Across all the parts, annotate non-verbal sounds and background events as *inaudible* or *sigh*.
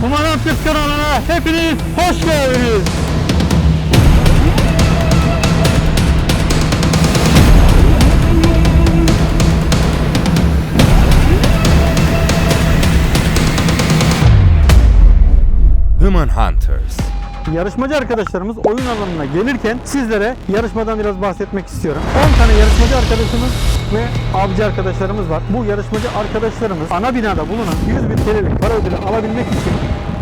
Kumandan Türk kanalına hepiniz hoş geldiniz. Human Hunters. Yarışmacı arkadaşlarımız oyun alanına gelirken sizlere yarışmadan biraz bahsetmek istiyorum. 10 tane yarışmacı arkadaşımız ve avcı arkadaşlarımız var. Bu yarışmacı arkadaşlarımız ana binada bulunan 100 bin TL'lik para ödülü alabilmek için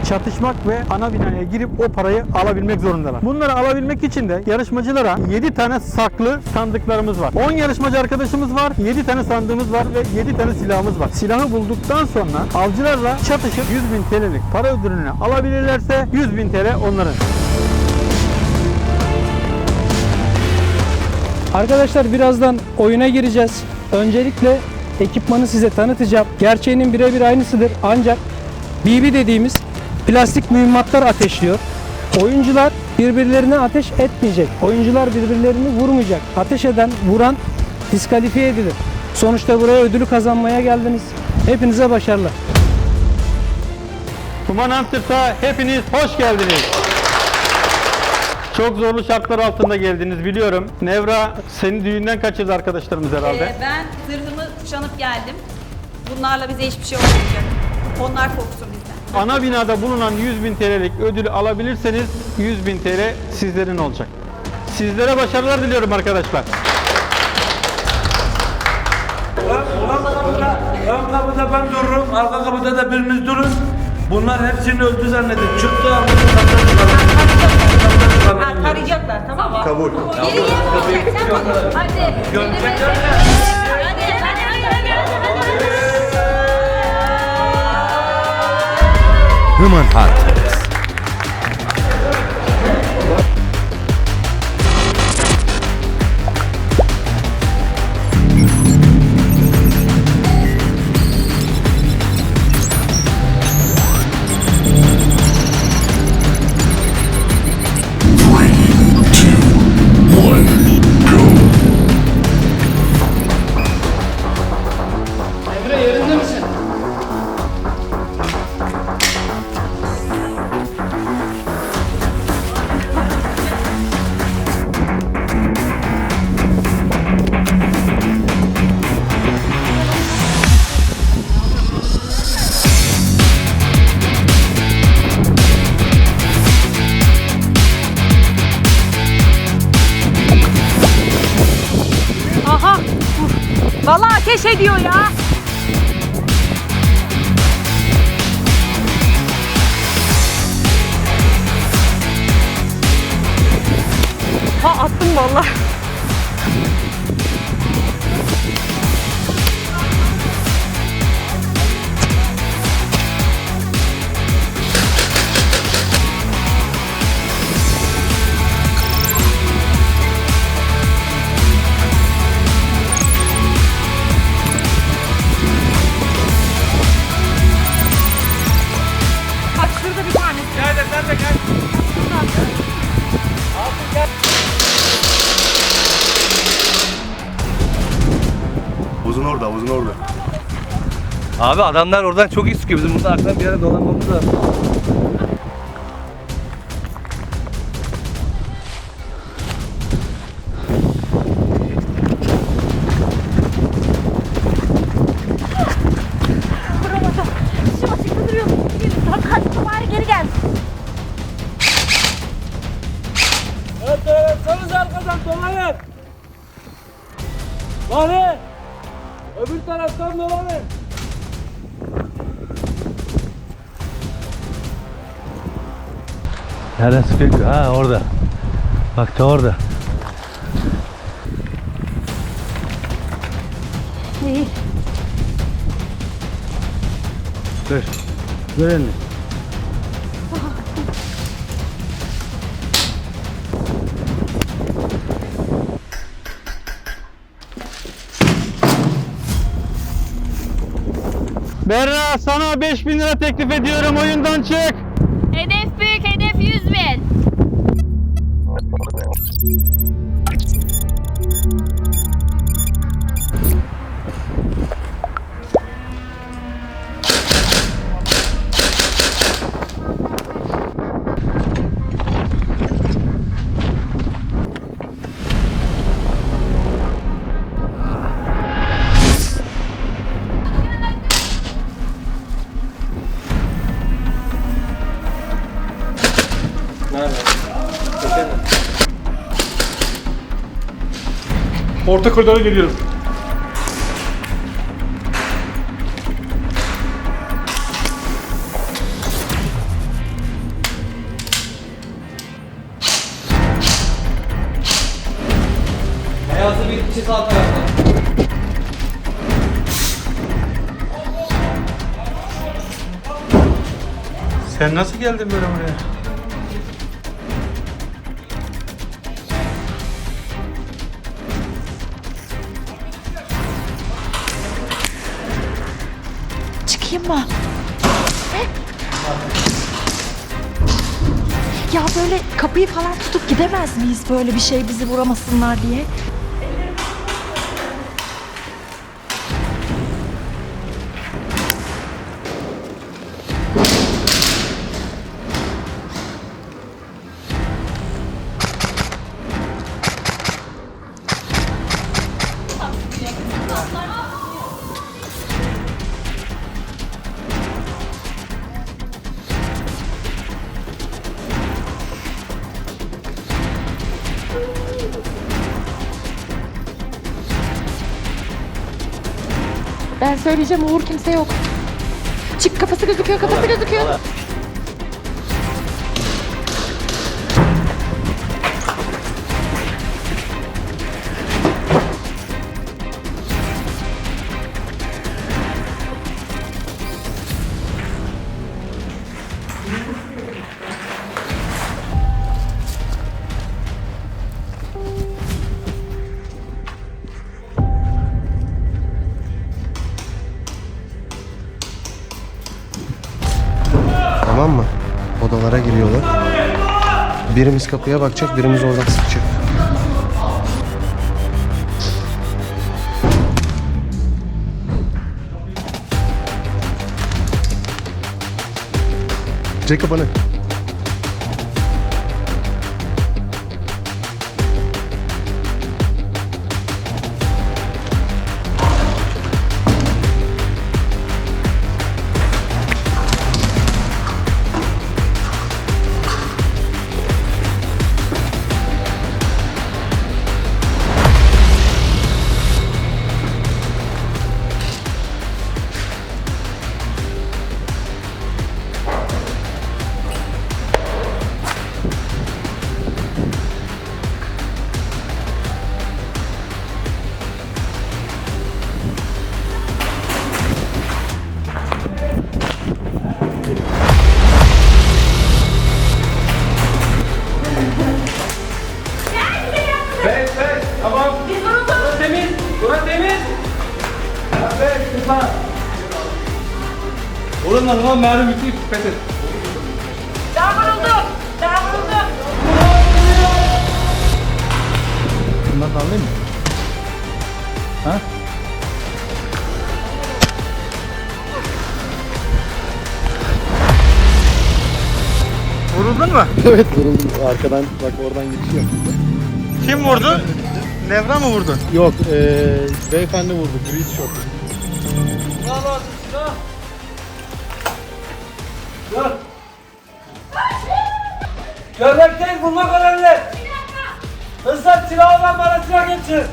çatışmak ve ana binaya girip o parayı alabilmek zorundalar. Bunları alabilmek için de yarışmacılara 7 tane saklı sandıklarımız var. 10 yarışmacı arkadaşımız var, 7 tane sandığımız var ve 7 tane silahımız var. Silahı bulduktan sonra avcılarla çatışıp 100 bin TL'lik para ödülünü alabilirlerse 100 bin TL onların. Arkadaşlar birazdan oyuna gireceğiz. Öncelikle ekipmanı size tanıtacağım. Gerçeğinin birebir aynısıdır ancak BB dediğimiz plastik mühimmatlar ateşliyor. Oyuncular birbirlerine ateş etmeyecek. Oyuncular birbirlerini vurmayacak. Ateş eden, vuran diskalifiye edilir. Sonuçta buraya ödülü kazanmaya geldiniz. Hepinize başarılar. Kuman Hunters'a hepiniz hoş geldiniz. Çok zorlu şartlar altında geldiniz biliyorum. Nevra seni düğünden kaçırdı arkadaşlarımız herhalde. Ee, ben zırhımı kuşanıp geldim. Bunlarla bize hiçbir şey olmayacak. Onlar korksun bizden. Ana binada bulunan 100 bin TL'lik ödülü alabilirseniz 100 bin TL sizlerin olacak. Sizlere başarılar diliyorum arkadaşlar. Ön kapıda ben dururum, arka kapıda da biriniz durun. Bunlar hepsini öldü zannedin. Çıktı ama Ha, tarayacaklar tamam mı? Kabul. Biri yemeyecek sen bak. Hadi. Gömecekler Human Hunters. Ateş ediyor ya. Ha attım vallahi. Orada, uzun orada. Abi adamlar oradan çok iyi sıkıyor. Bizim burada arkadan bir yere dolanmamız lazım. Arkadan dolanın. Taraftan dolanın. Nereden sıkıyor? Ha orada. Bak da orada. İyi. Ver. Berra sana 5000 lira teklif ediyorum oyundan çık. Orta koridora geliyorum. Beyazlı bir kişi sağ tarafta. Sen nasıl geldin böyle buraya? Mı? Ne? Ya böyle kapıyı falan tutup gidemez miyiz böyle bir şey bizi vuramasınlar diye? Ben söyleyeceğim Uğur kimse yok. Çık kafası gözüküyor kafası gözüküyor. Tamam Birimiz kapıya bakacak, birimiz oradan sıkacak. Çek kapanı. Oğlum lan lan mermi bitti. Pes et. Ben vuruldum. Ben vuruldum. Bundan da alayım mı? Ha? Vuruldun mu? *laughs* evet vuruldum. Arkadan bak oradan geçiyor. Kim vurdu? Nevra mı vurdu? Yok, ee, beyefendi vurdu. Gri tişört. Görmekteyiz bulmak önemli. Hızla silah olan bana silah geçir.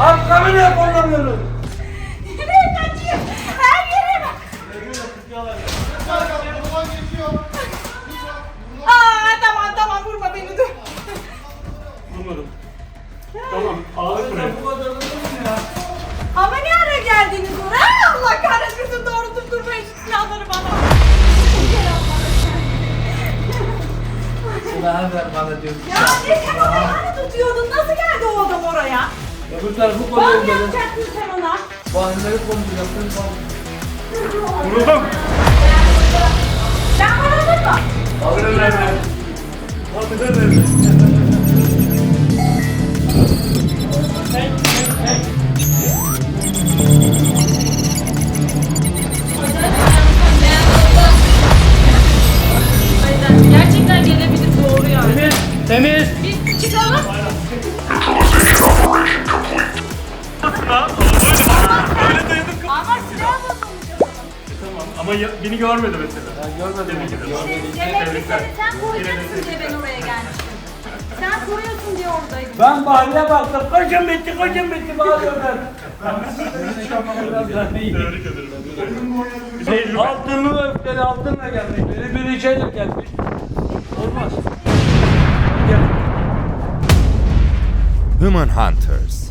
Arkamı niye kullanmıyorsun? Koruyorum dedim. yapacaktın sen ona. Bahaneleri konuşacaktım. Vuruldum. Ben vuruldum mu? Alır önemli. Alır önemli. Gerçekten gelebilir doğru yani. Temiz. Biz çıkalım. Burada. Böyle bak. Böyle dayadım kapı. Ama silah bozulmuş. E, tamam ama ya, beni görmedi mesela. Ben görmedim. Demek ki de. Demek ki seni sen koyacaksın diye ben oraya gelmiştim. Sen koruyorsun diye oradaydım. Ben bahane baktım. Koşun bitti, koşun bitti bağırıyorlar. Tebrik ederim. Şey, altınlı öfkeli altınla gelmiş. Biri biri şeyle gelmiş. Olmaz. Human Hunters